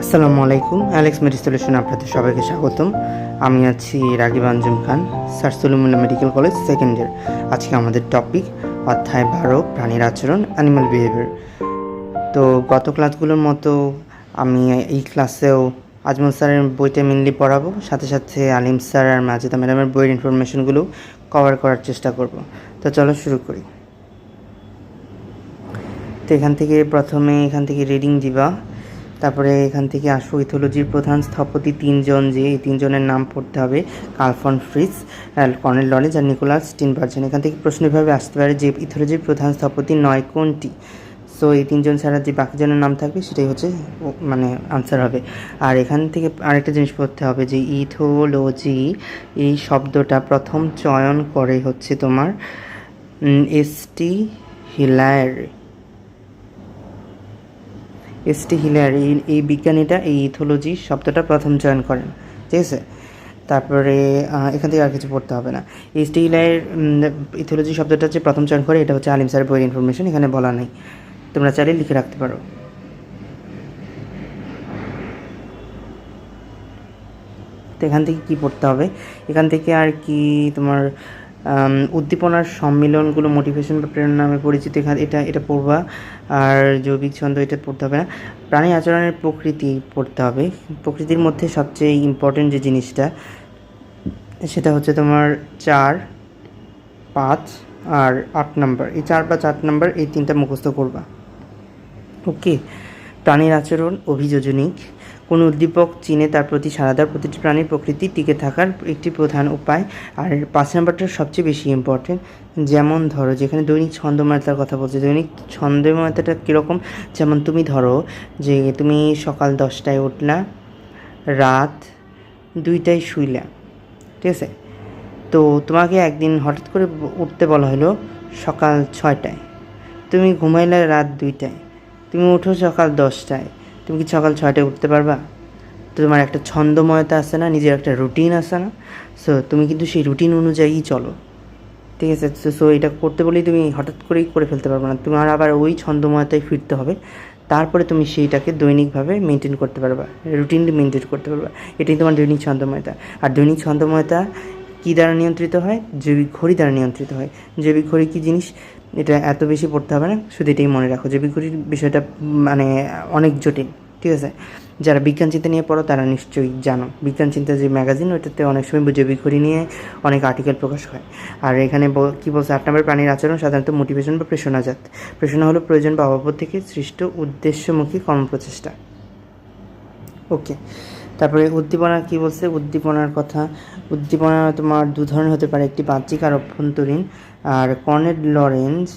আসসালামু আলাইকুম অ্যালেক্স মেডিসলেশন আপনাদের সবাইকে স্বাগতম। আমি আছি রাগিব আঞ্জুম খান সারসুলুমুল্লা মেডিকেল কলেজ সেকেন্ড ইয়ার আজকে আমাদের টপিক অধ্যায় বারো, প্রাণীর আচরণ অ্যানিমাল বিহেভিয়ার তো গত ক্লাসগুলোর মতো আমি এই ক্লাসেও আজমল স্যারের বইটা মেনলি পড়াবো, সাথে সাথে আলিম স্যার আর মাজেদা ম্যাডামের বইয়ের ইনফরমেশনগুলো কভার করার চেষ্টা করব। তো চলো শুরু করি। তো এখান থেকে প্রথমে এখান থেকে রিডিং দিবা। তারপরে এখান থেকে আসব ইথোলজির প্রধান স্থপতি তিনজন যে, এই তিনজনের নাম পড়তে হবে। Karl von Frisch Konrad Lorenz আর নিকোলাস স্টিনবার্জেন। এখান থেকে প্রশ্ন এভাবে আসতে পারে যে ইথোলজির প্রধান স্থপতি নয়, কোনটি? সো এই তিনজন ছাড়া যে বাকিজনের নাম থাকবে, সেটাই হচ্ছে মানে আনসার হবে। আর এখান থেকে আরেকটা জিনিস পড়তে হবে যে ইথোলজি এই শব্দটা প্রথম চয়ন করে হচ্ছে তোমার S T Hiller. S T Hiller, এই বিজ্ঞানীটা এই ইথোলজি শব্দটা প্রথম চয়ন করেন। ঠিক আছে? তারপরে এখান থেকে আর কিছু পড়তে হবে না। এসটি হিলার ইথোলজি শব্দটা যে প্রথম চয়ন করে, এটা হচ্ছে আলিম স্যার বইয়ের ইনফরমেশন এখানে বলা নেই। তোমরা চাইলে লিখে রাখতে পারো। তো এখান থেকে কি পড়তে হবে? এখান থেকে আর কি তোমার উদ্দীপনার সম্মিলনগুলো মোটিভেশন বা প্রেরণা নামে পরিচিত এখানে এটা এটা পড়বা। আর জৈবিক ছন্দ, এটা পড়তে হবে না। প্রাণী আচরণের প্রকৃতি পড়তে হবে। প্রকৃতির মধ্যে সবচেয়ে ইম্পর্টেন্ট যে জিনিসটা, সেটা হচ্ছে তোমার চার, পাঁচ আর আট নাম্বার এই চার পাঁচ আট নাম্বার এই তিনটা মুখস্থ করবা। ওকে প্রাণীর আচরণ অভিযোজনিক কোন উদ্দীপক চিনে তার প্রতি সাড়া দেওয়ার প্রতিটি প্রাণীর প্রকৃতি টিকে থাকার একটি প্রধান উপায়। আর পাঁচ নাম্বারটা সবচেয়ে বেশি ইম্পর্টেন্ট যেমন ধরো, যেখানে দৈনিক ছন্দময়তার কথা বলছে। দৈনিক ছন্দময়তাটা কীরকম? যেমন তুমি ধরো যে তুমি সকাল দশটায় উঠলা, রাত দুইটায় শুইলা, ঠিক আছে? তো তোমাকে একদিন হঠাৎ করে উঠতে বলা হলো সকাল ছয়টায়। তুমি ঘুমাইলে রাত দুইটায়। তুমি উঠো সকাল দশটায়। তুমি কি সকাল ছয়টায় উঠতে পারবা? তো তোমার একটা ছন্দময়তা আছে না, নিজের একটা রুটিন আছে না? সো তুমি কিন্তু সেই রুটিন অনুযায়ী চলো। ঠিক আছে? সো এটা করতে বলেই তুমি হঠাৎ করেই করে ফেলতে পারবে না। তোমার আবার ওই ছন্দময়তায় ফিরতে হবে। তারপরে তুমি সেইটাকে দৈনিকভাবে মেনটেন করতে পারবা। রুটিনলি মেনটেন করতে পারবা। এটাই তোমার দৈনিক ছন্দময়তা। আর দৈনিক ছন্দময়তা কী দ্বারা নিয়ন্ত্রিত হয়? জৈবিক ঘড়ি দ্বারা নিয়ন্ত্রিত হয়। জৈবিক ঘড়ি কী জিনিস? এটা এত বেশি পড়তে হবে না, শুধু এটাই মনে রাখো জৈবিক ঘড়ির বিষয়টা মানে অনেক জটিল, ঠিক আছে? যারা বিজ্ঞান চিন্তা নিয়ে পড়ো, তারা নিশ্চয়ই জানো। বিজ্ঞান চিন্তা যে ম্যাগাজিন, ওইটাতে অনেক সময় জৈবিক ঘড়ি নিয়ে অনেক আর্টিকেল প্রকাশ হয়। আর এখানে কি বলছে? আট নম্বর প্রাণীর আচরণ, সাধারণত মোটিভেশন বা প্রেষণাজাত প্রেষণা হলো প্রয়োজন বা অভাব থেকে সৃষ্ট উদ্দেশ্যমুখী কর্মপ্রচেষ্টা। ওকে তারপরে উদ্দীপনা কি বলছে? উদ্দীপনার কথা। উদ্দীপনা তোমার দু ধরনের হতে পারে, একটি বাহ্যিক আর অভ্যন্তরীণ আর কর্নেট লরেন্স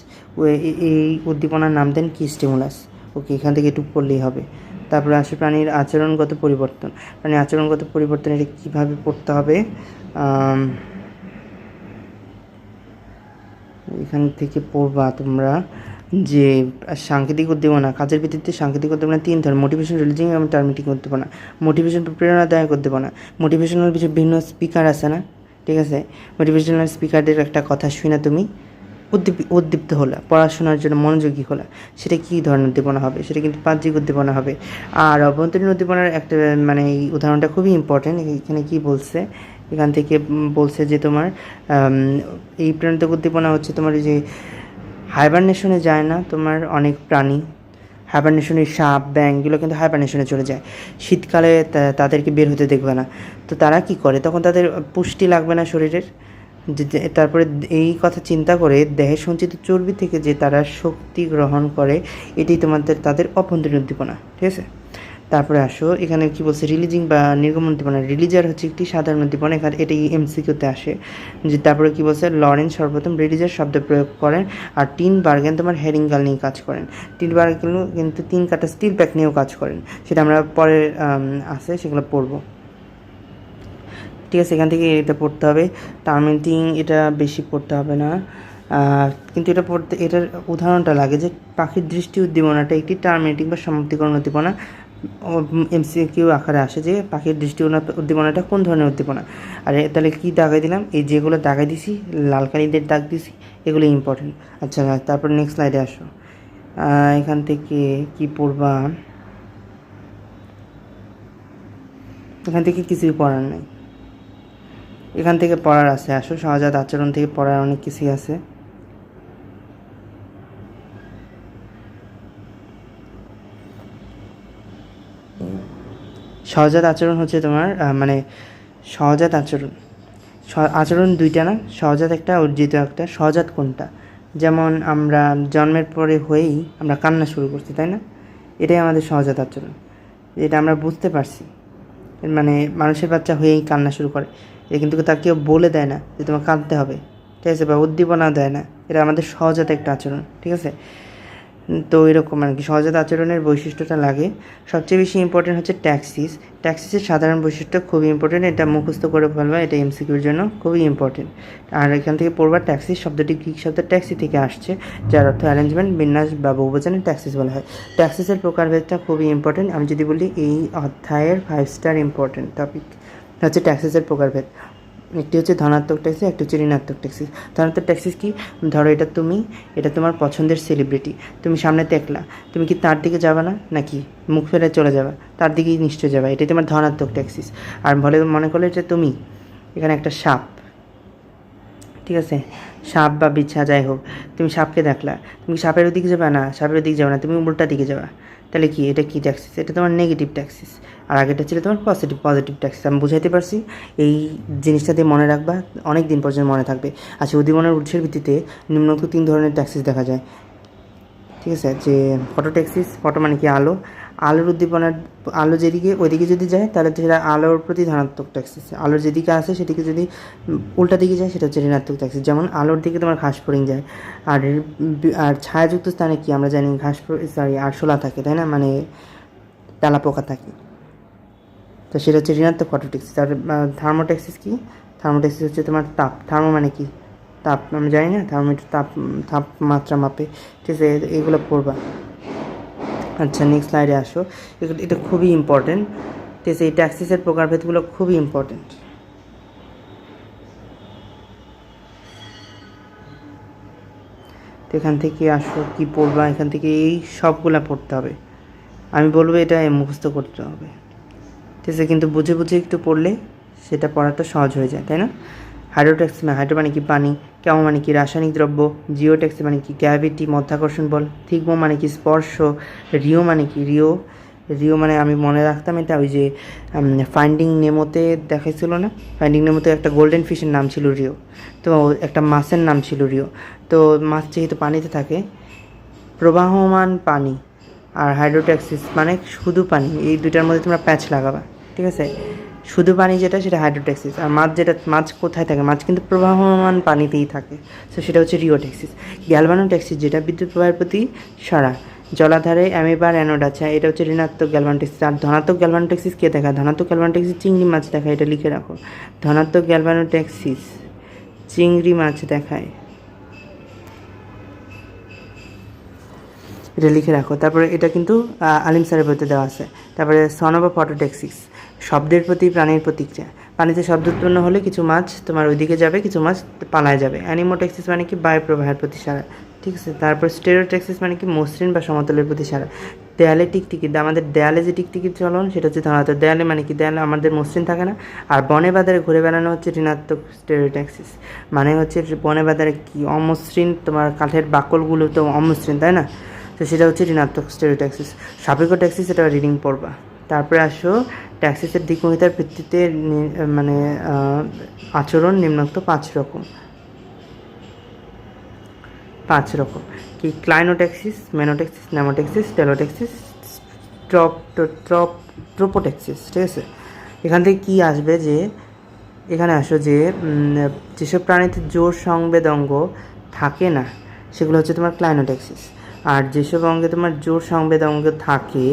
এই উদ্দীপনার নাম দেন কি স্টিমুলাস। ওকে, এখান থেকে একটু পড়লেই হবে। তারপরে আসে প্রাণীর আচরণগত পরিবর্তন। প্রাণীর আচরণগত পরিবর্তন এটা কীভাবে পড়তে হবে? এখান থেকে পড়বা তোমরা যে সাংকেতিক উদ্দীপনা, কাজের ভিত্তিতে সাংকেতিক উদ্দীপনা তিন ধরনের মোটিভেশন রিলিজিং এবং টার্মেটিক উদ্দীপনা। মোটিভেশন প্রেরণাদায়ক উদ্দীপনা। মোটিভেশনাল কিছু বিভিন্ন স্পিকার আছে না? ঠিক আছে? মোটিভেশনাল স্পিকারদের একটা কথা শুনে তুমি। উদ্দীপ, উদ্দীপ্ত হলা, পড়াশোনার জন্য মনোযোগী হলা। সেটা কী ধরনের উদ্দীপনা হবে? সেটা কিন্তু বাহ্যিক উদ্দীপনা হবে। আর অভ্যন্তরীণ উদ্দীপনার একটা মানে এই উদাহরণটা খুবই ইম্পর্টেন্ট এখানে কি বলছে? এখান থেকে বলছে যে তোমার এই প্রাণিক উদ্দীপনা হচ্ছে তোমার যে হাইবারনেশনে যায় না তোমার অনেক প্রাণী। হাইবারনেশনের সাপ ব্যাং এগুলো কিন্তু হাইপারনেশনে চলে যায়। শীতকালে তাদেরকে বের হতে দেখবে না। তো তারা কি করে? তখন তাদের পুষ্টি লাগবে না শরীরের। তারপরে এই কথা চিন্তা করে দেহে সঞ্চিত চর্বি থেকে যে তারা শক্তি গ্রহণ করে, এটি তোমাদের, তাদের অভ্যন্তরীণ উদ্দীপনা, ঠিক আছে? তারপরে আসো, এখানে কি বলছে রিলিজিং বা নির্গমন উদ্দীপনা রিলিজার হচ্ছে একটি সাধারণ উদ্দীপনা, এখানে এটি এমসিকিউতে আসে। যে তারপরে কি বলছে লরেন্স সর্বপ্রথম রিলিজার শব্দ প্রয়োগ করেন আর টিন বার্গেন তোমার হেরিংগাল নিয়ে কাজ করেন। টিন বার্গেন কিন্তু তিন কাটা স্টিল প্যাক নিয়েও কাজ করেন। সেটা আমরা পরে আছে, সেগুলো পড়ব। ঠিক আছে, এখান থেকে এটা পড়তে হবে। টার্মেন্টিং এটা বেশি পড়তে হবে না। কিন্তু এটা পড়তে, এটার উদাহরণটা লাগে যে পাখির দৃষ্টি উদ্দীপনাটা একটি টার্মেটিং বা সমাপ্তিকরণ উদ্দীপনা। এমসিকিউ আকারে আসে যে, পাখির দৃষ্টি উদ্দীপনাটা কোন ধরনের উদ্দীপনা? আর, তাহলে কী দাগাই দিলাম? এই যেগুলো দাগাই দিছি, লাল কালিদের দাগ দিছি, এগুলো ইম্পর্টেন্ট আচ্ছা তারপর নেক্সট স্লাইডে আসো। এখান থেকে কি পড়বা? এখান থেকে কিছুই পড়ার নেই। এখান থেকে পড়ার আছে, আসো। সহজাত আচরণ থেকে পড়ার অনেক কিছুই আছে। সহজাত আচরণ হচ্ছে তোমার মানে সহজাত আচরণ। আচরণ দুইটা না, সহজাত একটা, অর্জিত একটা, সহজাত কোনটা? যেমন আমরা জন্মের পরে হয়েই আমরা কান্না শুরু করছি, তাই না? এটাই আমাদের সহজাত আচরণ। এটা আমরা বুঝতে পারছি। মানে মানুষের বাচ্চা হয়েই কান্না শুরু করে। এটা কিন্তু তাকে কেউ বলে দেয় না যে তোমার কাঁদতে হবে। ঠিক আছে, বা উদ্দীপনা দেয় না। এটা আমাদের সহজাত একটা আচরণ, ঠিক আছে? তো এরকম আর কি। সহজাত আচরণের বৈশিষ্ট্যটা লাগে। সবচেয়ে বেশি ইম্পর্টেন্ট হচ্ছে ট্যাক্সিস ট্যাক্সিসের সাধারণ বৈশিষ্ট্য খুবই ইম্পর্টেন্ট এটা মুখস্থ করে ফেলবা, এটা এমসিকিউর জন্য খুবই ইম্পর্টেন্ট আর এখান থেকে পড়বা ট্যাক্সিস শব্দটি গ্রিক শব্দ ট্যাক্সি থেকে আসছে, যার অর্থ অ্যারেঞ্জমেন্ট বিন্যাস বা বহুবচনে ট্যাক্সিস বলা হয়। ট্যাক্সিসের প্রকারভেদটা খুবই ইম্পর্টেন্ট আমি যদি বলি এই অধ্যায়ের ফাইভ স্টার ইম্পর্টেন্ট টপিক হচ্ছে ট্যাক্সিসের প্রকারভেদ। একটি হচ্ছে ধনাত্মক ট্যাক্সি একটি হচ্ছে ঋণাত্মক ট্যাক্সি ধনাত্মক ট্যাক্সিস কি? ধরো এটা তুমি, এটা তোমার পছন্দের সেলিব্রিটি তুমি সামনে দেখলা, তুমি কি তার দিকে যাবে না? নাকি মুখ ফেলে চলে যাবে? তার দিকেই নিশ্চয় যাবে। এটাই তোমার ধনাত্মক ট্যাক্সিস আর বলে, মনে করলে যে তুমি, এখানে একটা সাপ। ঠিক আছে? সাপ বা বিছা যাই হোক, তুমি সাপকে দেখলা। তুমি সাপের দিকে যাবে? না, সাপের দিকে যাবে না। তুমি উল্টা দিকে যাবে। তাহলে কি? এটা কি ট্যাক্সিস এটা তোমার নেগেটিভ ট্যাক্সিস আর আগেটা ছিল তোমার পজিটিভ পজিটিভ ট্যাক্স আমি বুঝাইতে পারছি। এই জিনিসটা দিয়ে মনে রাখবা অনেক দিন পর্যন্ত মনে থাকবে। আচ্ছা উদ্দীপনার উৎসের ভিত্তিতে নিম্নোক্ত তিন ধরনের ট্যাক্সিস দেখা যায়। ঠিক আছে, যে ফটো ট্যাক্সিস ফটো মানে কি? আলো। আলোর উদ্দীপনার আলো যেদিকে, ওইদিকে যদি যায়, তাহলে সেটা আলোর প্রতি ধনাত্মক ট্যাক্সিস আলোর যেদিকে আসে সেদিকে যদি উল্টা দিকে যায়, সেটা হচ্ছে ঋণাত্মক ট্যাক্সিস যেমন আলোর দিকে তোমার ঘাস ফড়িং যায়। আর আর ছায়াযুক্ত স্থানে কি? আমরা জানি ঘাস সরি আরশোলা থাকে, তাই না? মানে তেলা পোকা থাকে। তো সেটা হচ্ছে ঋণাত্মক ফটোট্যাক্সিস আর থার্মোট্যাক্সিস কি? থার্মোট্যাক্সিস হচ্ছে তোমার তাপ। থার্মো মানে কি? তাপ, আমি জানি না থার্মোমিটার তাপ তাপমাত্রা মাপে। ঠিক আছে এগুলো পড়বা। আচ্ছা নেক্সট স্লাইডে আসো। এগুলো- এটা খুবই ইম্পর্টেন্ট ঠিক আছে, এই ট্যাক্সিসের প্রকারভেদগুলো খুবই ইম্পর্টেন্ট এখান থেকে আসো, কি পড়বা? এখান থেকে এই সবগুলা পড়তে হবে। আমি বলব এটা মুখস্থ করতে হবে। আছে কিন্তু বুঝে বুঝে একটু পড়লে সেটা পড়াটা সহজ হয়ে যায়, তাই না? হাইড্রোট্যাক্সি হাইড্রো মানে কি পানি, কেমন মানে কি রাসায়নিক দ্রব্য জিওট্যাক্সি মানে কি গ্র্যাভিটি মধ্যাকর্ষণ বল থিগমো মানে কি স্পর্শ, রিও মানে কি রিও রিও মানে আমি মনে রাখতাম এটা ওই যে ফাইন্ডিং নেমোতে দেখাইছিল না? ফাইন্ডিং নেমোতে একটা গোল্ডেন ফিশের নাম ছিল রিও, তো একটা মাছের নাম ছিল রিও, তো মাছ যেহেতু পানিতে থাকে, প্রবাহমান পানি আর হাইড্রোট্যাক্সিস মানে শুধু পানি, এই দুইটার মধ্যে তোমরা প্যাচ লাগাবা। ঠিক আছে? শুধু পানি যেটা, সেটা হাইড্রোটেক্সিস আর মাছ যেটা, মাছ কোথায় থাকে? মাছ কিন্তু প্রবাহমান পানিতেই থাকে। তো সেটা হচ্ছে রিওট্যাক্সিস গ্যালভানোট্যাক্সিস যেটা বিদ্যুৎ প্রবাহের প্রতি সারা জলাধারে অ্যামিবার অ্যানোড আছে এটা হচ্ছে ঋণাত্মক গ্যালভানোট্যাক্সিস আর ধনাত্মক গ্যালভানোট্যাক্সিস কে দেখায়? ধনাত্মক গ্যালভানোট্যাক্সিস চিংড়ি মাছ দেখায়, এটা লিখে রাখো। ধনাত্মক গ্যালভানোট্যাক্সিস চিংড়ি মাছ দেখায়। এটা লিখে রাখো। তারপরে এটা কিন্তু আলিম স্যারের বইতে দেওয়া আছে। তারপরে সন বা ফটোটেক্সিস শব্দের প্রতি প্রাণীর প্রতিক্রিয়া। পানিতে শব্দ উৎপন্ন হলে কিছু মাছ তোমার ওইদিকে যাবে, কিছু মাছ পালায় যাবে। অ্যানিমোটেক্সিস মানে কি? বায়ু প্রবাহের প্রতি সারা ঠিক আছে? তারপর স্টেরোটেক্সিস মানে কি? মসৃণ বা সমতলের প্রতি সারা দেয়ালে টিকটিকি আমাদের দেয়ালে যে টিকটিকি চলন, সেটা হচ্ছে ধনাত্মক দেয়ালে মানে কি? দেয়ালে আমাদের মসৃণ থাকে না। আর বনে বাজারে ঘুরে বেড়ানো হচ্ছে ঋণাত্মক স্টেরোট্যাক্সিস মানে হচ্ছে বনে বাজারে কি? অমসৃণ তোমার কাঠের বাকলগুলো তো অমসৃণ, তাই না? তো সেটা হচ্ছে ঋণাত্মক স্টেরিওট্যাক্সিস সাপেক্ষ ট্যাক্সিস এটা রিডিং পড়বা। তারপরে আসো ট্যাক্সিসের দিকমহিতার ভিত্তিতে মানে আচরণ নিম্নোক্ত পাঁচ রকম। পাঁচ রকম। কি, ক্লাইনোট্যাক্সিস, মেনোট্যাক্সিস, নেমোট্যাক্সিস, টেলোট্যাক্সিস, ট্রপ ট্রপ ট্রোপোট্যাক্সিস, ঠিক আছে? এখান থেকে কি আসবে যে, এখানে আসো যে যেসব প্রাণীতে জোর সংবেদঙ্গ থাকে না, সেগুলো হচ্ছে তোমার ক্লাইনোট্যাক্সিস। আর যেসব অঙ্গে তোমার জোর সংবেদঙ্গ থাকে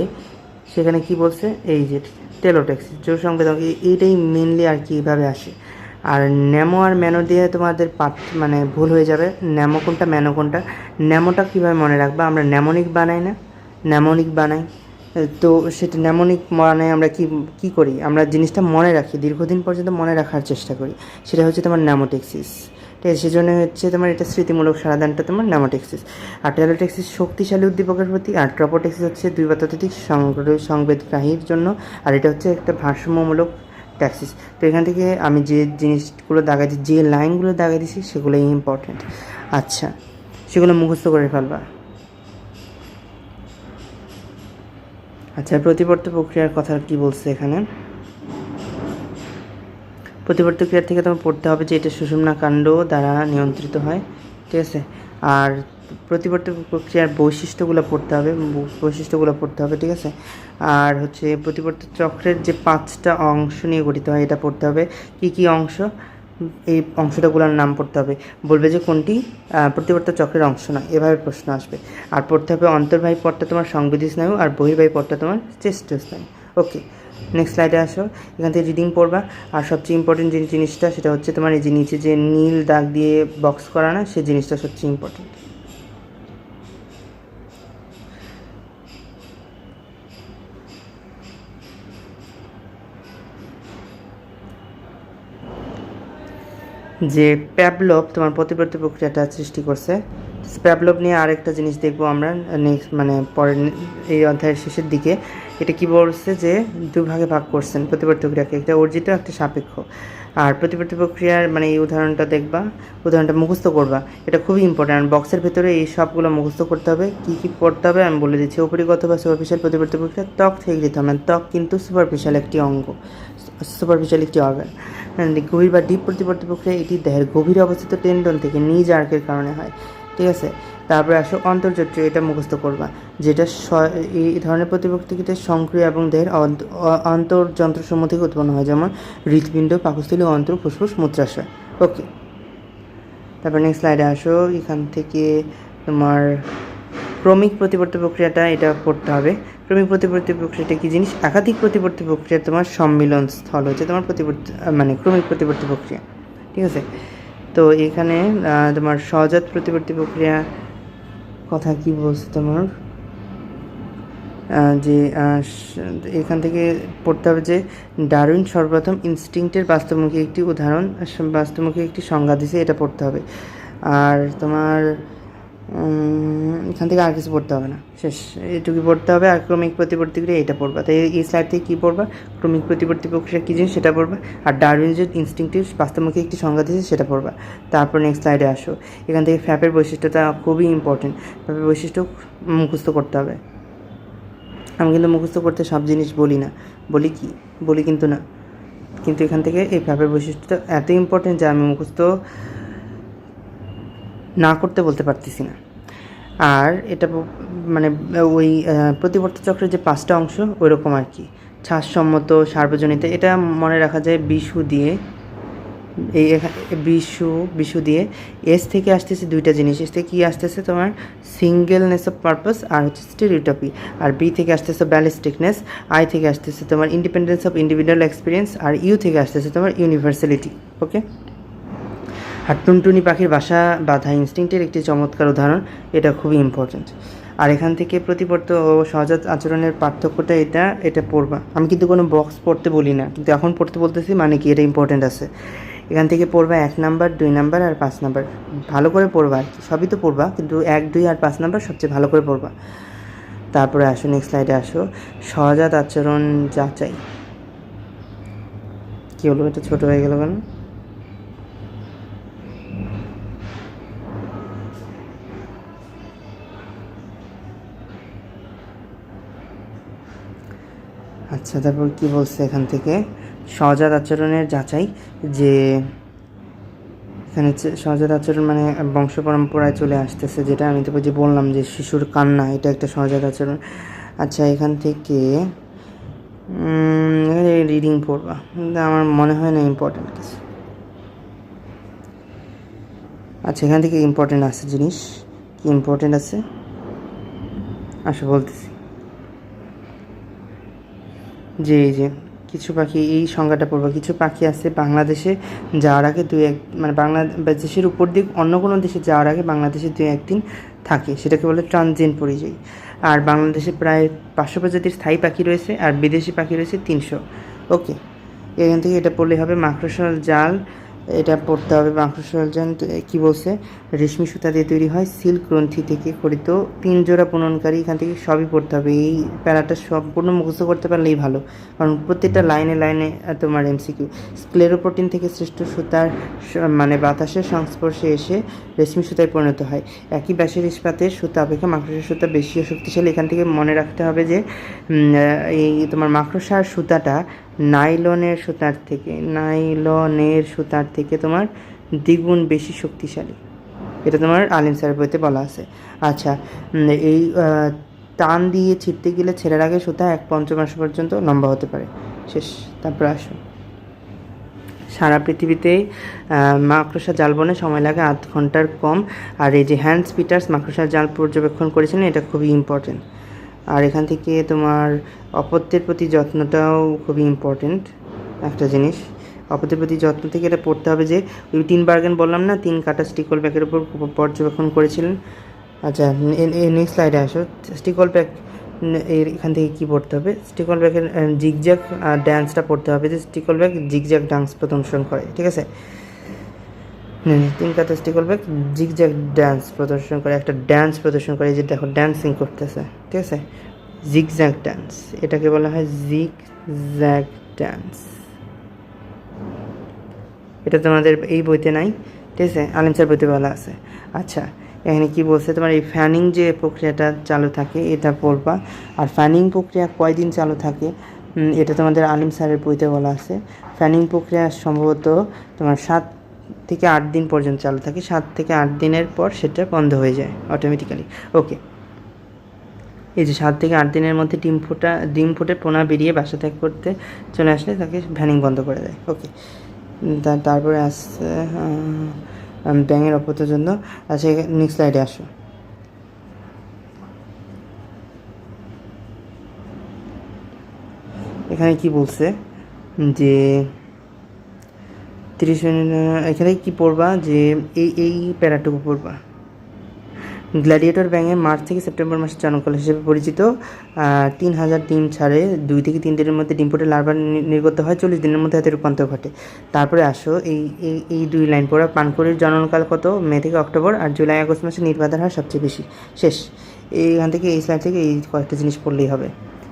সেখানে কি বলছে? এই যে টেলোট্যাক্সিস জোর এই- এইটাই মেনলি আর কি এইভাবে আসে। আর ন্যামো আর ম্যানো দিয়ে তোমাদের পাঠ মানে ভুল হয়ে যাবে। ন্যামো কোনটা ম্যানো কোনটা? ন্যামোটা কীভাবে মনে রাখবা? আমরা ন্যামোনিক বানাই না? ন্যামোনিক বানাই। তো সেটা নেমনিক মানে আমরা কি কি করি? আমরা জিনিসটা মনে রাখি, দীর্ঘদিন পর্যন্ত মনে রাখার চেষ্টা করি। সেটা হচ্ছে তোমার ন্যামোটেক্সিস ঠিক আছে সেজন্য হচ্ছে তোমার এটা স্মৃতিমূলক সারাদানটা তোমার ন্যামোটেক্সিস আর টেলোটেক্সিস শক্তিশালী উদ্দীপকের প্রতি, আর ট্রপোটেক্সিস হচ্ছে দুই বা ততোধিক সংবেদগ্রাহীর জন্য, আর এটা হচ্ছে একটা ভারসাম্যমূলক ট্যাক্সিস। তো এখান থেকে আমি যে জিনিসগুলো দাগাইছি যে লাইনগুলো দাগাই দিছি সেগুলোই ইম্পর্টেন্ট আচ্ছা সেগুলো মুখস্থ করে ফেলবা। আচ্ছা প্রতিবর্ত প্রক্রিয়ার কথা কি বলছে এখানে? প্রতিবর্ত ক্রিয়া থেকে তোমার পড়তে হবে যে এটা সুষুম্না কাণ্ড দ্বারা নিয়ন্ত্রিত হয়, ঠিক আছে? আর প্রতিবর্ত প্রক্রিয়ার বৈশিষ্ট্যগুলো পড়তে হবে বৈশিষ্ট্যগুলো পড়তে হবে, ঠিক আছে? আর হচ্ছে প্রতিবর্ত চক্রের যে পাঁচটা অংশ নিয়ে গঠিত হয়, এটা পড়তে হবে। কি কি অংশ? এই অংশটাগুলোর নাম পড়তে হবে। বলবে যে কোনটি? প্রতিবর্ত চক্রের অংশ না এভাবে প্রশ্ন আসবে। আর পড়তে হবে অন্তর্বাহী পথটা তোমার সংবেদী স্নায়ু আর বহির্বাহী পথটা তোমার চেষ্ট স্নায়ু ওকে নেক্সট স্লাইডে আসো। এখান থেকে রিডিং পড়বা। আর সবচেয়ে ইম্পর্টেন্ট যে জিনিসটা, সেটা হচ্ছে তোমার এই যে নিচে যে নীল দাগ দিয়ে বক্স করা না সেই জিনিসটা সবচেয়ে ইম্পর্টেন্ট যে প্যাবলভ তোমার প্রতিবর্তী প্রক্রিয়াটা সৃষ্টি করছে প্যাবলভ নিয়ে আরেকটা জিনিস দেখব আমরা নেক্সট মানে পরের এই অধ্যায়ের শেষের দিকে। এটা কি বলছে যে দুই ভাগে করছেন প্রতিবর্তী প্রক্রিয়াকে একটা অর্জিত, একটা সাপেক্ষ। আর প্রতিবর্তী প্রক্রিয়ার মানে এই উদাহরণটা দেখবা, উদাহরণটা মুখস্থ করবা। এটা খুবই ইম্পর্ট্যান্ট বক্সের ভেতরে এই সবগুলো মুখস্থ করতে হবে, কী কী পড়তে হবে, আমি বলে দিচ্ছি। উপরিগত বা সুপারফিশিয়াল প্রতিবর্তী প্রক্রিয়া, ত্বক থেকে দিতে হবে না ত্বক কিন্তু সুপারফিশিয়াল একটি অঙ্গ সুপারফিশিয়াল একটি অর্গান গভীর বা ডিপ প্রতিবর্তী প্রক্রিয়া, এটি দেহের গভীরে অবস্থিত টেন্ডন থেকে নিজ আর্কের কারণে হয়। ঠিক আছে? তারপরে আসো অন্তর্জত্র এটা মুখস্থ করবা। যেটা এই ধরনের প্রতিবর্তীতে সংক্রিয় এবং দেহের অন্তর্যন্ত্রসমূহ থেকে উৎপন্ন হয়, যেমন হৃৎপিণ্ড, পাকস্থলী, অন্তর, ফুসফুস, মূত্রাশয়। ওকে। তারপর নেক্সট স্লাইডে আসো, এখান থেকে তোমার ক্রমিক প্রতিবর্তী প্রক্রিয়াটা এটা পড়তে হবে। ক্রমিক প্রতিবর্তী প্রক্রিয়াটা কি জিনিস? একাধিক প্রতিবর্তী প্রক্রিয়া তোমার সম্মিলন স্থল হচ্ছে, তোমার প্রতিবর্তী মানে ক্রমিক প্রতিবর্তী প্রক্রিয়া। ঠিক আছে? তো এখানে তোমার সহজাত প্রতিবর্তী প্রক্রিয়া কথা কি বলছো তোমার? যে এখান থেকে পড়তে হবে যে, ডারউইন সর্বপ্রথম ইনস্টিংক্টের বাস্তবমুখী একটি উদাহরণ বাস্তবমুখী একটি সংজ্ঞা দিছে, এটা পড়তে হবে। আর তোমার এখান থেকে আর কিছু পড়তে হবে না। শেষ। এটুকু পড়তে হবে আর ক্রমিক প্রতিবর্তী ক্রিয়া এটা পড়বা। তাই এই স্লাইড থেকে কী পড়বা? ক্রমিক প্রতিবর্তী প্রক্রিয়া কী জিনিস সেটা পড়বা। আর ডারউইন যে ইনস্টিংটিভ বাস্তবমুখী একটি সংজ্ঞা দিয়েছে সেটা পড়বা। তারপর নেক্সট স্লাইডে আসো। এখান থেকে ফ্যাপের বৈশিষ্ট্যটা খুবই ইম্পর্টেন্ট ফ্যাপের বৈশিষ্ট্য মুখস্থ করতে হবে। আমি কিন্তু মুখস্থ করতে সব জিনিস বলি না। বলি কি? বলি কিন্তু না। কিন্তু এখান থেকে এই ফ্যাপের বৈশিষ্ট্যটা এত ইম্পর্টেন্ট যে আমি মুখস্থ না করতে বলতে পারতেছি না। আর এটা মানে ওই প্রতিবর্ত চক্রের যে পাঁচটা অংশ ওই রকম আর কি। শ্বাসসম্মত সার্বজনীতে এটা মনে রাখা যায় বিশু দিয়ে। এই বিশু বিশু দিয়ে। এস থেকে আসতেছে দুইটা জিনিস। এস থেকে কী আসতেছে তোমার? সিঙ্গেলনেস অফ পারপাস আর হচ্ছে স্টেরিওটপি। আর বি থেকে আসতেছে ব্যালিস্টিকনেস। আই থেকে আসতেছে তোমার ইন্ডিপেন্ডেন্স অফ ইন্ডিভিজুয়াল এক্সপিরিয়েন্স। আর ইউ থেকে আসতেছে তোমার ইউনিভার্সালিটি। ওকে? আর টুনটুনি পাখির বাসা বাধা ইনস্টিংটের একটি চমৎকার উদাহরণ। এটা খুবই ইম্পর্ট্যান্ট আর এখান থেকে প্রতিবর্ত ও সহজাত আচরণের পার্থক্যটা এটা এটা পড়বা। আমি কিন্তু কোনো বক্স পড়তে বলি না, কিন্তু এখন পড়তে বলতেছি মানে কি এটা ইম্পর্ট্যান্ট আছে। এখান থেকে পড়বা এক নাম্বার দুই নাম্বার আর পাঁচ নাম্বার ভালো করে পড়বা আর কি, সবই তো পড়বা, কিন্তু এক, দুই আর পাঁচ নাম্বার সবচেয়ে ভালো করে পড়বা। তারপরে আসো নেক্সট স্লাইডে আসো। সহজাত আচরণ যাচাই। কী হলো? এটা ছোটো হয়ে গেল কেন? আচ্ছা তারপর কি বলছে এখান থেকে? সহজাত আচরণের যাচাই, যে এখানে সহজাত আচরণ মানে বংশ পরম্পরায় চলে আসতেছে, যেটা আমি তো যে বললাম যে শিশুর কান্না, এটা একটা সহজাত আচরণ। আচ্ছা এখান থেকে রিডিং পড়বা। আমার মনে হয় না ইম্পর্টেন্ট কিছু। আচ্ছা এখান থেকে ইম্পর্টেন্ট আছে জিনিস। কি ইম্পর্টেন্ট আছে? আসো, বলতেছি। যে এই যে কিছু পাখি এই সংজ্ঞাটা পড়ব। কিছু পাখি আছে বাংলাদেশে যাওয়ার আগে দুই এক মানে বাংলাদেশের উপর দিক, অন্য কোনো দেশে যাওয়ার আগে বাংলাদেশে দুই একদিন থাকে। সেটাকে বলে ট্রানজেন্ট পরিযায়ী। আর বাংলাদেশে প্রায় পাঁচশো প্রজাতির স্থায়ী পাখি রয়েছে আর বিদেশি পাখি রয়েছে তিনশো। ওকে। এখান থেকে এটা পড়লে হবে মাকড়সার জাল এটা পড়তে হবে তো কী বলছে? রেশমি সুতা দিয়ে তৈরি হয় সিল্ক গ্রন্থি থেকে খরিত তিন জোড়া বুননকারী এখান থেকে সবই পড়তে হবে। এই প্যারাটা সম্পূর্ণ মুখস্থ করতে পারলেই ভালো। কারণ প্রত্যেকটা লাইনে লাইনে তোমার এমসিকিউ। স্ক্লেরোপ্রোটিন থেকে সৃষ্ট সুতার মানে বাতাসের সংস্পর্শে এসে রেশমি সুতায় পরিণত হয়। একই ব্যাসের ইস্পাতের সুতা অপেক্ষা মাকড়সার সুতা বেশি শক্তিশালী। এখান থেকে মনে রাখতে হবে যে এই তোমার মাকড়সার সুতাটা নাইলনের সুতার থেকে, নাইলনের সুতার থেকে তোমার দ্বিগুণ বেশি শক্তিশালী। এটা তোমার আলিম স্যারের বইতে বলা আছে। আচ্ছা এই টান দিয়ে ছিটতে গেলে ছেঁড়ার আগে সুতা এক পঞ্চমাংশ পর্যন্ত লম্বা হতে পারে। শেষ, তারপর আসো। সারা পৃথিবীতে মাকড়সা জাল বনে সময় লাগে আধ ঘণ্টার কম। আর এই যে হ্যান্ডস পিটার্স মাকড়সার জাল পর্যবেক্ষণ করেছিলেন, এটা খুবই ইম্পর্টেন্ট আর এখান থেকে তোমার অপত্যের প্রতি যত্নটাও খুবই ইম্পর্টেন্ট একটা জিনিস। অপত্যের প্রতি যত্ন থেকে এটা পড়তে হবে যে, ওই তিন বার্গেন বললাম না, তিন কাটা স্টিকল ব্যাগের উপর পর্যবেক্ষণ করেছিলেন। আচ্ছা নেক্সট স্লাইডে আসো। স্টিকল ব্যাগ এর এখান থেকে কী পড়তে হবে? স্টিকল ব্যাগের জিগজ্যাগ ড্যান্সটা পড়তে হবে যে স্টিকল ব্যাগ জিগজ্যাগ ডান্স প্রদর্শন করে, ঠিক আছে? তিন কাতা ব্যাগ জিগজ্যাগ ড্যান্স প্রদর্শন করে, একটা ড্যান্স প্রদর্শন করে যে দেখো ড্যান্সিং করতেছে, ঠিক আছে? জিগজ্যাগ ড্যান্স এটাকে বলা হয় জিগ জ্যাগ ড্যান্স এটা তোমাদের এই বইতে নাই, ঠিক আছে? আলিম স্যার বইতে বলা আছে। আচ্ছা এখানে কি বলছে? তোমার এই ফ্যানিং যে প্রক্রিয়াটা চালু থাকে, এটা পড়বা। আর ফ্যানিং প্রক্রিয়া কয়দিন চালু থাকে? এটা তোমাদের আলিম স্যারের বইতে বলা আছে। ফ্যানিং প্রক্রিয়া সম্ভবত তোমার সাত থেকে আট দিন পর্যন্ত চালু থাকে, সাত থেকে আট দিনের পর সেটা বন্ধ হয়ে যায় অটোমেটিক্যালি ওকে এই যে সাত থেকে আট দিনের মধ্যে ডিম ফোটা, ডিম ফুটে পোনা বেরিয়ে বাসা ত্যাগ করতে চলে আসলে তাকে ভ্যানিং বন্ধ করে দেয়। ওকে তারপরে আসছে ব্যাঙের অপতের জন্য আচ্ছা নেক্সট স্লাইডে আসো। এখানে কি বলছে? যে তিরিশ মিনিট এখানে কি পড়বা? যে এই এই প্যারাটুকু পড়বা। গ্ল্যাডিয়েটর ব্যাঙে মার্চ থেকে সেপ্টেম্বর মাসে জনকাল হিসেবে পরিচিত তিন হাজার ডিম ছাড়ে, দুই থেকে তিন দিনের মধ্যে ডিম ফুটে লার্ভা নির্গত হয়, চল্লিশ দিনের মধ্যে হাতে রূপান্তর ঘটে। তারপরে আসো, এই এই এই দুই লাইন পড়া, পানকড়ির জননকাল কত? মে থেকে অক্টোবর আর জুলাই, আগস্ট মাসে নির্বাধন হয় সবচেয়ে বেশি। শেষ। এইখান থেকে, এই স্লাইড থেকে এই কয়েকটা জিনিস পড়লেই হবে।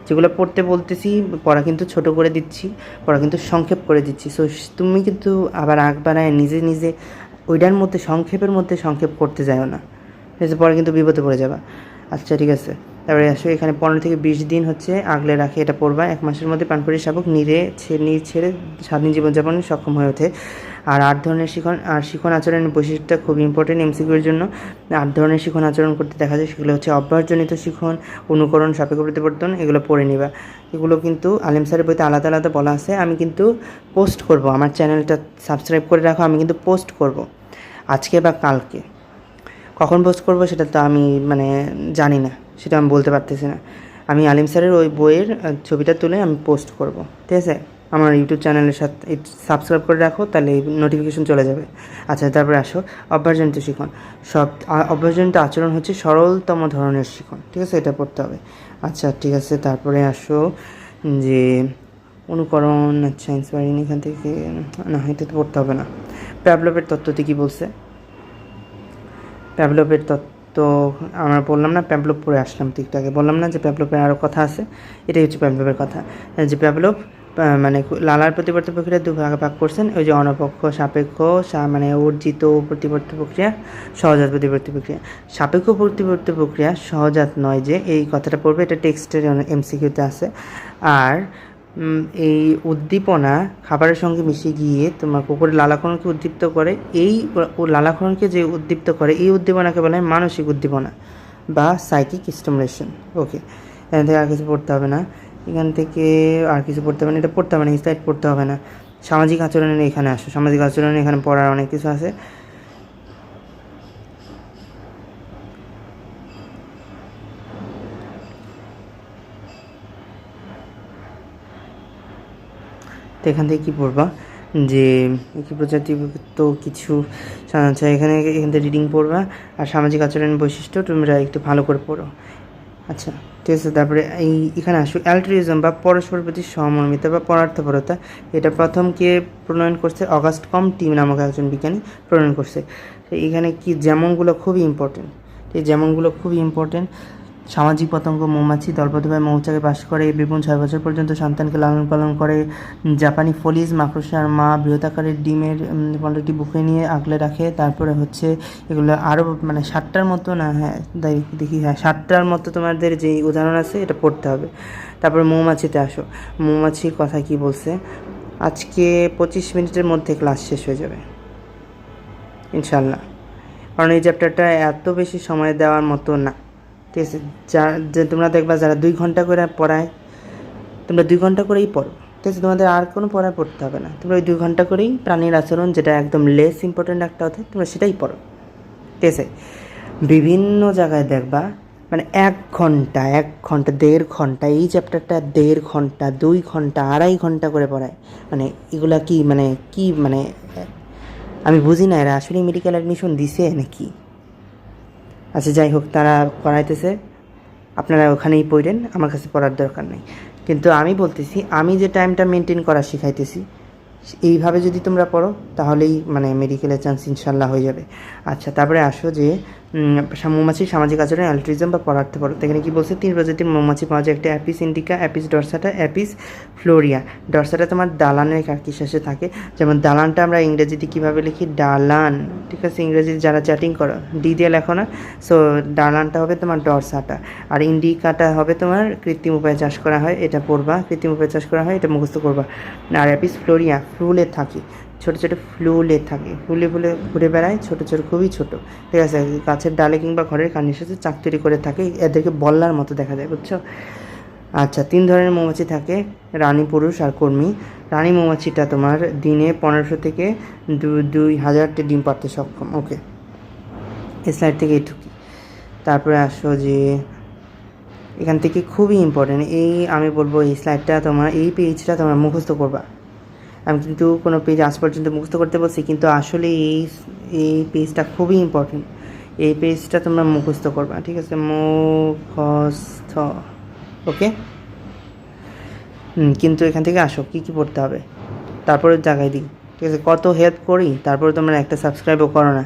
যেগুলো পড়তে বলতেছি, পড়া কিন্তু ছোট করে দিচ্ছি, পড়া কিন্তু সংক্ষেপ করে দিচ্ছি। সো তুমি কিন্তু আবার আঁক বানায় নিজে নিজে ওইটার মধ্যে, সংক্ষেপের মধ্যে সংক্ষেপ করতে যাও না। পরে কিন্তু বিপদে পড়ে যাবা। আচ্ছা ঠিক আছে। তারপরে আসো, এখানে পনেরো থেকে বিশ দিন হচ্ছে আগলে রাখে, এটা পড়বা এক মাসের মধ্যে পানপুরি শাবক নিরে নির ছেড়ে স্বাধীন জীবনযাপনে সক্ষম হয়ে ওঠে। আর আট ধরনের শিখন আর শিখন আচরণের বৈশিষ্ট্যটা খুব ইম্পর্টেন্ট এমসিকিউর জন্য। আট ধরনের শিখন আচরণ করতে দেখা যায়, সেগুলো হচ্ছে অভ্যাসজনিত শিখন, অনুকরণ, সাপেক্ষ প্রতিবর্তন, এগুলো পড়ে নিবা। এগুলো কিন্তু আলেম স্যারের বইতে আলাদা আলাদা বলা আছে। আমি কিন্তু পোস্ট করব, আমার চ্যানেলটা সাবস্ক্রাইব করে রাখো, আমি কিন্তু পোস্ট করব। আজকে বা কালকে। কখন পোস্ট করব সেটা তো আমি মানে জানি না, সেটা আমি বলতে পারতেছি না। আমি আলিম স্যারের ওই বইয়ের ছবিটা তুলে আমি পোস্ট করব, ঠিক আছে? আমার ইউটিউব চ্যানেলের সাথে সাবস্ক্রাইব করে রাখো, তাহলে নোটিফিকেশন চলে যাবে। আচ্ছা তারপরে আসো, অভ্যাসজনিত শিখন। সব অভ্যাসজনিত আচরণ হচ্ছে সরলতম ধরনের শিখন, ঠিক আছে? এটা পড়তে হবে। আচ্ছা ঠিক আছে, তারপরে আসো, যে অনুকরণ আচ্ছা ইন্সপায়ারিং এখান থেকে, না, এটা তো পড়তে হবে না। প্যাবলপের তত্ত্বতে কী বলছে? প্যাবলপের তত্ত্ব আমরা বললাম না প্যাবলপ পড়ে আসলাম আগে বললাম না যে প্যাবলপের আরও কথা আছে? এটাই হচ্ছে প্যাবলপের কথা। যে প্যাবলপ মানে লালার প্রতিবর্তী প্রক্রিয়া দু ভাগে ভাগ করছেন। ওই যে অনপক্ষ, সাপেক্ষ মানে অর্জিত প্রতিবর্তী প্রক্রিয়া, সহজাত প্রতিবর্তী প্রক্রিয়া। সাপেক্ষ প্রতিবর্তী প্রক্রিয়া সহজাত নয় যে, এই কথাটা পড়বে। এটা টেক্সটের এমসিকিউতে আছে। আর এই উদ্দীপনা খাবারের সঙ্গে মিশে গিয়ে তোমার কুকুরের লালাকরণকে উদ্দীপ্ত করে, এই লালাকরণকে যে উদ্দীপ্ত করে, এই উদ্দীপনাকে বলা হয় মানসিক উদ্দীপনা বা সাইকিক স্টিমুলেশন ওকে এখান থেকে আর কিছু পড়তে হবে না। এখান থেকে আর কিছু পড়তে হবে না। এটা পড়তে হবে না স্লাইড পড়তে হবে না। সামাজিক আচরণের এখানে আসো। সামাজিক আচরণের এখানে পড়ার অনেক কিছু আছে। এখান থেকে কী পড়বা? যে একই প্রজাতি তো কিছু আচ্ছা এখানে এখান থেকে রিডিং পড়বা। আর সামাজিক আচরণ বৈশিষ্ট্য তোমরা একটু ভালো করে পড়ো। আচ্ছা ঠিক আছে, তারপরে এই, এখানে আসো। অ্যালট্রিজম বা পরস্পর প্রতি সহমর্মিতা বা পরার্থপরতা, এটা প্রথম কে প্রণয়ন করছে? অগাস্ট কম টিম নামক একজন বিজ্ঞানী প্রণয়ন করছে। এখানে কি যেমনগুলো খুবই ইম্পর্টেন্ট এই যেমনগুলো খুবই ইম্পর্টেন্ট সামাজিক পতঙ্গ, মৌমাছি দলবদ্ধভাবে মৌচাকে বাস করে বিপুল ছয় বছর পর্যন্ত সন্তানকে লালন পালন করে জাপানি ফলিজ মাকড়সার মা বৃহতাকারের ডিমের পনেরোটি বুকে নিয়ে আগলে রাখে। তারপরে হচ্ছে এগুলো আরও মানে ষাটটার মতো না হ্যাঁ দেখি হ্যাঁ ষাটটার মতো তোমাদের যে উদাহরণ আছে, এটা পড়তে হবে। তারপরে মৌমাছিতে আসো। মৌমাছির কথা কি বলছে? আজকে পঁচিশ মিনিটের মধ্যে ক্লাস শেষ হয়ে যাবে। ইনশাল্লাহ কারণ এই চ্যাপ্টারটা এত বেশি সময় দেওয়ার মতো না। আছে যা, যে তোমরা দেখবা যারা দুই ঘণ্টা করে পড়ায়, তোমরা দুই ঘণ্টা করেই পড়ো, ঠিক আছে? তোমাদের আর কোনো পড়ায় পড়তে হবে না। তোমরা ওই দুই ঘণ্টা করেই প্রাণীর আচরণ, যেটা একদম লেস ইম্পর্টেন্ট একটা অধ্যায়, তোমরা সেটাই পড়ো, ঠিক আছে? বিভিন্ন জায়গায় দেখবা মানে এক ঘণ্টা এক ঘণ্টা, দেড় ঘণ্টা, এই চ্যাপ্টারটা দেড় ঘণ্টা, দুই ঘণ্টা, আড়াই ঘণ্টা করে পড়ায়। মানে এগুলা কি মানে কি মানে আমি বুঝি না, এরা আসলে মেডিকেল অ্যাডমিশন দিছে নাকি? আচ্ছা যাই হোক, তারা করাইতেছে আপনারা ওখানেই পড়েন, আমার কাছে পড়ার দরকার নেই। কিন্তু আমি বলতেছি, আমি যে টাইমটা মেনটেন করা শিখাইতেছি, এইভাবে যদি তোমরা পড়ো, তাহলেই মানে মেডিকেলের চান্স ইনশাল্লাহ হয়ে যাবে। আচ্ছা তারপরে আসো যে মৌমাছির সামাজিক আচরণ, অ্যালট্রিজম বা পরার্থপরতা এখানে কি বলছে? তিন প্রজাতির মৌমাছি পাওয়া যায়। একটা Apis indica, Apis dorsata, Apis florea. Dorsata তোমার দালানের কাকি শেষে থাকে। যেমন দালানটা আমরা ইংরেজিতে কীভাবে লিখি? ডালান। ঠিক আছে, ইংরেজিতে যারা চ্যাটিং করো, ডি দিয়ে লেখো না। সো ডালানটা হবে তোমার ডরসাটা। আর ইন্ডিকাটা হবে তোমার কৃত্রিম উপায়ে চাষ করা হয়। এটা পড়বা, কৃত্রিম উপায়ে চাষ করা হয়, এটা মুখস্থ করবা। আর অ্যাপিস ফ্লোরিয়া, ফ্লুলে থাকে। ছোট ছোট ফ্লুলে থাকে। ফুলে ফুলে ঘুরে বেড়ায়, ছোট ছোট, খুবই ছোট। ঠিক আছে? গাছের ডালে কিংবা ঘরের কানের সাথে চাক তৈরি করে থাকে। এদেরকে বল্লার মতো দেখা যায়, বুঝছ? আচ্ছা তিন ধরনের মৌমাছি থাকে, রানী, পুরুষ আর কর্মী। রানী মৌমাছিটা তোমার দিনে পনেরোশো থেকে দু- দুই হাজারটি ডিম পারতে সক্ষম। ওকে। স্লাইড থেকে এটুকুই তারপরে আসো যে, এখান থেকে খুবই ইম্পর্টেন্ট এই, আমি বলব এই স্লাইডটা তোমার, এই পেজটা তোমার মুখস্থ করবা। আমি কিন্তু কোনো পেজ আজ পর্যন্ত মুখস্থ করতে বলছি, কিন্তু আসলে এই এই পেজটা খুবই ইম্পর্টেন্ট এই পেজটা তোমরা মুখস্থ করবা, ঠিক আছে? মুখস্থ ওকে কিন্তু এখান থেকে আসো, কী কী পড়তে হবে? তারপরে জায়গায় দিই, ঠিক আছে? কত হেল্প করি, তারপরে তোমরা একটা সাবস্ক্রাইবও করো না।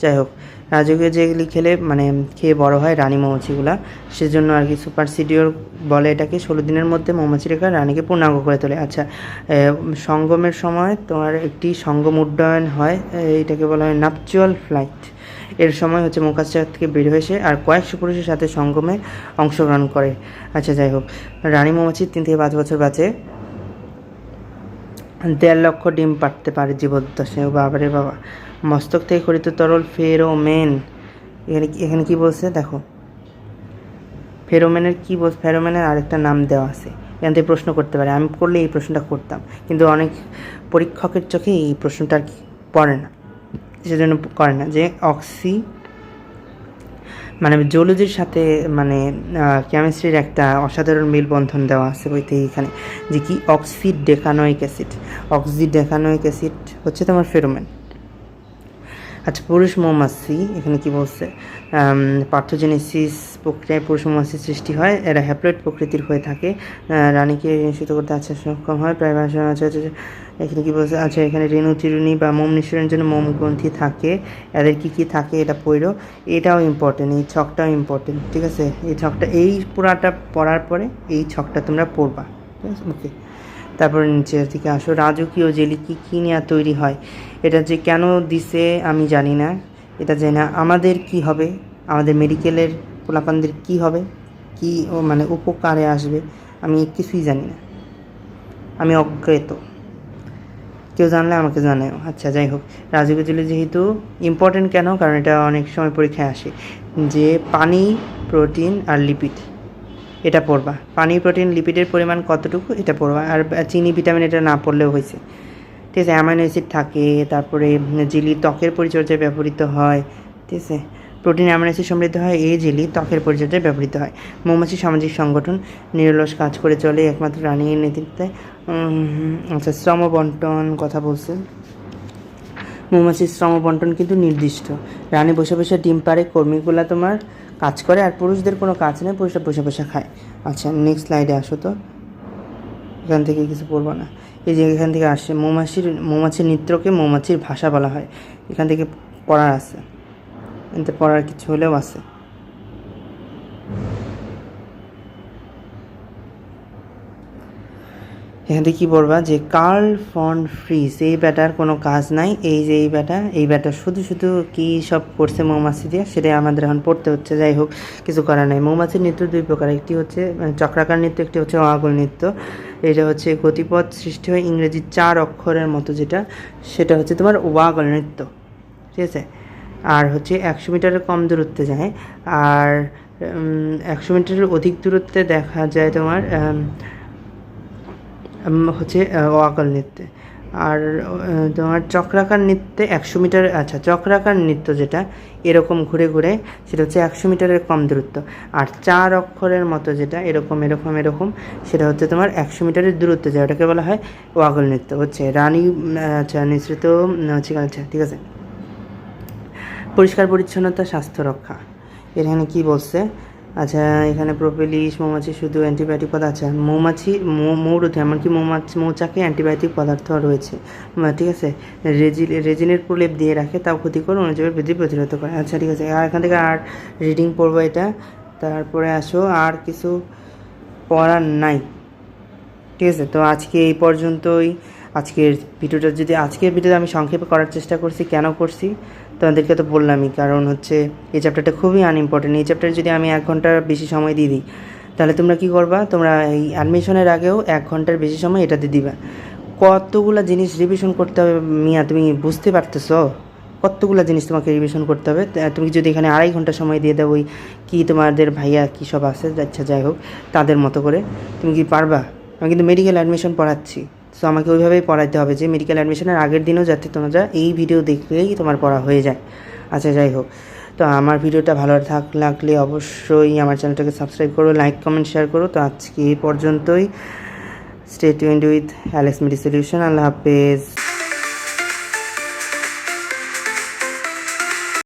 যাই হোক রাজকীয় যেগুলি খেলে মানে খেয়ে বড় হয় রানী মৌমাছিগুলা, সেজন্য আর কি সুপার সিডিওর বলে এটাকে ষোলো দিনের মধ্যে মৌমাছি রেখা রানীকে পূর্ণাঙ্গ করে তোলে। আচ্ছা সঙ্গমের সময় তোমার একটি সঙ্গম উড্ডয়ন হয় এটাকে বলা হয় নাপচুয়াল ফ্লাইট। এর সময় হচ্ছে মৌকাশা থেকে বের হয়েছে আর কয়েকশো পুরুষের সাথে সঙ্গমে অংশগ্রহণ করে। আচ্ছা যাই হোক, রানী মৌমাছি তিন থেকে পাঁচ বছর বাঁচে। দেড় লক্ষ ডিম পাড়তে পারে জীবদ্দশায়। বাবারে বাবা। মস্তক থেকে খরিত তরল ফেরোমেন। এখানে এখানে কি বলছে? দেখো। ফেরোমেনের কি বল ফেরোমেনের আরেকটা নাম দেওয়া আছে। এখান থেকে প্রশ্ন করতে পারে। আমি করলে এই প্রশ্নটা করতাম। কিন্তু অনেক পরীক্ষকের চোখে এই প্রশ্নটা আর কি পড়ে না। সেজন্য করে না। যে অক্সি মানে জুলজির সাথে মানে কেমিস্ট্রির একটা অসাধারণ মেলবন্ধন দেওয়া আছে বইতে এখানে। যে কি? অক্সিড ডেকানোয়িক অ্যাসিড অক্সিড ডেকানোয়িক অ্যাসিড হচ্ছে তোমার ফেরোমেন। আচ্ছা পুরুষ মৌমাছি, এখানে কি বলছে? পার্থোজেনেসিস প্রক্রিয়ায় পুরুষ মৌমাছি সৃষ্টি হয়, এরা হ্যাপ্লয়েড প্রকৃতির হয়ে থাকে। রানীকে নিশ্চিত করতে আচ্ছা সক্ষম হয়, প্রায় ভাষা আচ্ছা। এখানে কি বলছে? আচ্ছা এখানে রেণু চিরুনি বা মোম নিঃসরণের জন্য মোম গ্রন্থি থাকে। এদের কি কি থাকে? এটা পড়ো। এটাও ইম্পর্টেন্ট এই ছকটাও ইম্পর্টেন্ট ঠিক আছে? এই ছকটা, এই পুরাটা পড়ার পরে এই ছকটা তোমরা পড়বা, ঠিক আছে? ওকে তারপরে নিচের দিকে আসো। রাজকীয় জেলি কী কী নিয়ে তৈরি হয়? এটা যে কেন দিছে আমি জানি না। এটা যে না আমাদের কি হবে? আমাদের মেডিকেলের পোলাপানদের কি হবে? কি মানে উপকারে আসবে? আমি কিছুই জানি না। আমি অজ্ঞাত কেউ জানলে আমাকে জানাও আচ্ছা যাই হোক। রাজকীয় জেলি যেহেতু ইম্পর্টেন্ট কেন? কারণ এটা অনেক সময় পরীক্ষায় আসে। যে পানি প্রোটিন আর লিপিড এটা পড়বা। পানি, প্রোটিন লিপিডের পরিমাণ কতটুকু এটা পড়বা। আর চিনি ভিটামিন এটা না পড়লেও হয়েছে। ঠিক আছে অ্যামাইনো অ্যাসিড থাকে, তারপরে জিলি, ত্বকের পরিচর্যায় ব্যবহৃত হয়। ঠিক আছে প্রোটিন অ্যামাইনো অ্যাসিড সমৃদ্ধ হয়, এই জেলি, ত্বকের পরিচর্যায় ব্যবহৃত হয়। মৌমাছি সামাজিক সংগঠন, নিরলস কাজ করে চলে, একমাত্র রানীর নেতৃত্বে। আচ্ছা শ্রম বন্টন কথা বলছে মৌমাছির শ্রম বন্টন কিন্তু নির্দিষ্ট। রানী বসে বসে ডিম পারে কর্মীগুলা তোমার কাজ করে আর পুরুষদের কোনো কাজ নেই, পুরুষরা বসে বসে খায়। আচ্ছা নেক্সট স্লাইডে আসো তো। এখান থেকে কিছু পড়ব না। এই যে এখান থেকে আসে মৌমাছির মৌমাছির নৃত্যকে মৌমাছির ভাষা বলা হয়। এখান থেকে পড়ার আছে। এতে পড়ার কিছু হলেও আছে। এখান থেকে কী বলবা যে কার্ল ফন ফ্রিজ এই ব্যাটার কোনো কাজ নাই। এই যে এই ব্যাটা এই ব্যাটা শুধু শুধু কী সব করছে মৌমাছি দিয়ে? সেটাই আমাদের এখন পড়তে হচ্ছে, যাই হোক, কিছু করার নাই। মৌমাছির নৃত্য দুই প্রকার, একটি হচ্ছে চক্রাকার নৃত্য, একটি হচ্ছে অয়াগল নৃত্য। এটা হচ্ছে গতিপথ সৃষ্টি হয় ইংরেজি চার অক্ষরের মতো যেটা, সেটা হচ্ছে তোমার ওয়াগল নৃত্য। ঠিক আছে? আর হচ্ছে একশো মিটারের কম দূরত্বে যায়। আর একশো মিটারের অধিক দূরত্বে দেখা যায় তোমার হচ্ছে ওয়াকল নৃত্যে। আর তোমার চক্রাকার নৃত্যে একশো মিটার আচ্ছা চক্রাকার নৃত্য যেটা, এরকম ঘুরে ঘুরে, সেটা হচ্ছে একশো মিটারের কম দূরত্ব। আর চার অক্ষরের মতো যেটা, এরকম এরকম এরকম, সেটা হচ্ছে তোমার একশো মিটারের দূরত্ব যায় ওটাকে বলা হয় ওয়াগল নৃত্য হচ্ছে রানী আচ্ছা নিঃসৃত হচ্ছে আচ্ছা ঠিক আছে। পরিষ্কার, পরিচ্ছন্নতা, স্বাস্থ্য, রক্ষা। এখানে কি বলছে? আচ্ছা এখানে প্রোপেলিস মৌমাছি শুধু অ্যান্টিবায়োটিক পদার্থ আছে। মৌমাছি, মৌ- মৌরুধে এমনকি মৌমাছি, মৌচাকে অ্যান্টিবায়োটিক পদার্থ রয়েছে। ঠিক আছে? রেজিল, রেজিনের প্রলেপ দিয়ে রাখে, তাও ক্ষতিকর অনুজীবের বৃদ্ধি প্রতিরোধ করে। আচ্ছা ঠিক আছে। আর এখান থেকে আর রিডিং পড়ব এটা। তারপরে আসো, আর কিছু পড়ার নাই। ঠিক আছে? তো আজকে এই পর্যন্তই। আজকের ভিডিওটা যদি, আজকের ভিডিওটা আমি সংক্ষেপে করার চেষ্টা করছি। কেন করছি? তোমাদেরকে তো বললামই, কারণ হচ্ছে এই চ্যাপ্টারটা খুবই আনইম্পর্টেন্ট এই চ্যাপ্টারে যদি আমি এক ঘণ্টার বেশি সময় দিয়ে দিই, তাহলে তোমরা কি করবা? তোমরা এই অ্যাডমিশনের আগেও এক ঘণ্টার বেশি সময় এটাতে দিবা। কতগুলা জিনিস রিভিশন করতে হবে মিয়া, তুমি বুঝতে পারতেছো? কতগুলা জিনিস তোমাকে রিভিশন করতে হবে? তুমি যদি এখানে আড়াই ঘণ্টা সময় দিয়ে দাও, ওই কী তোমাদের ভাইয়া কী সব আছে আচ্ছা যাই হোক, তাদের মতো করে, তুমি কি পারবা? আমি কিন্তু মেডিকেল অ্যাডমিশন পড়াচ্ছি। সো আমাকে ওইভাবেই পড়াইতে হবে যে মেডিকেল অ্যাডমিশনের আগের দিনও যাতে তোমরা এই ভিডিও দেখলেই তোমার পড়া হয়ে যায়। আচ্ছা যাই হোক। তো আমার ভিডিওটা ভালো থাক লাগলে অবশ্যই আমার চ্যানেলটাকে সাবস্ক্রাইব করো লাইক কমেন্ট শেয়ার করো। তো আজকে এই পর্যন্তই। Stay tuned with Alex Medi Solution আল্লাহ হাফেজ।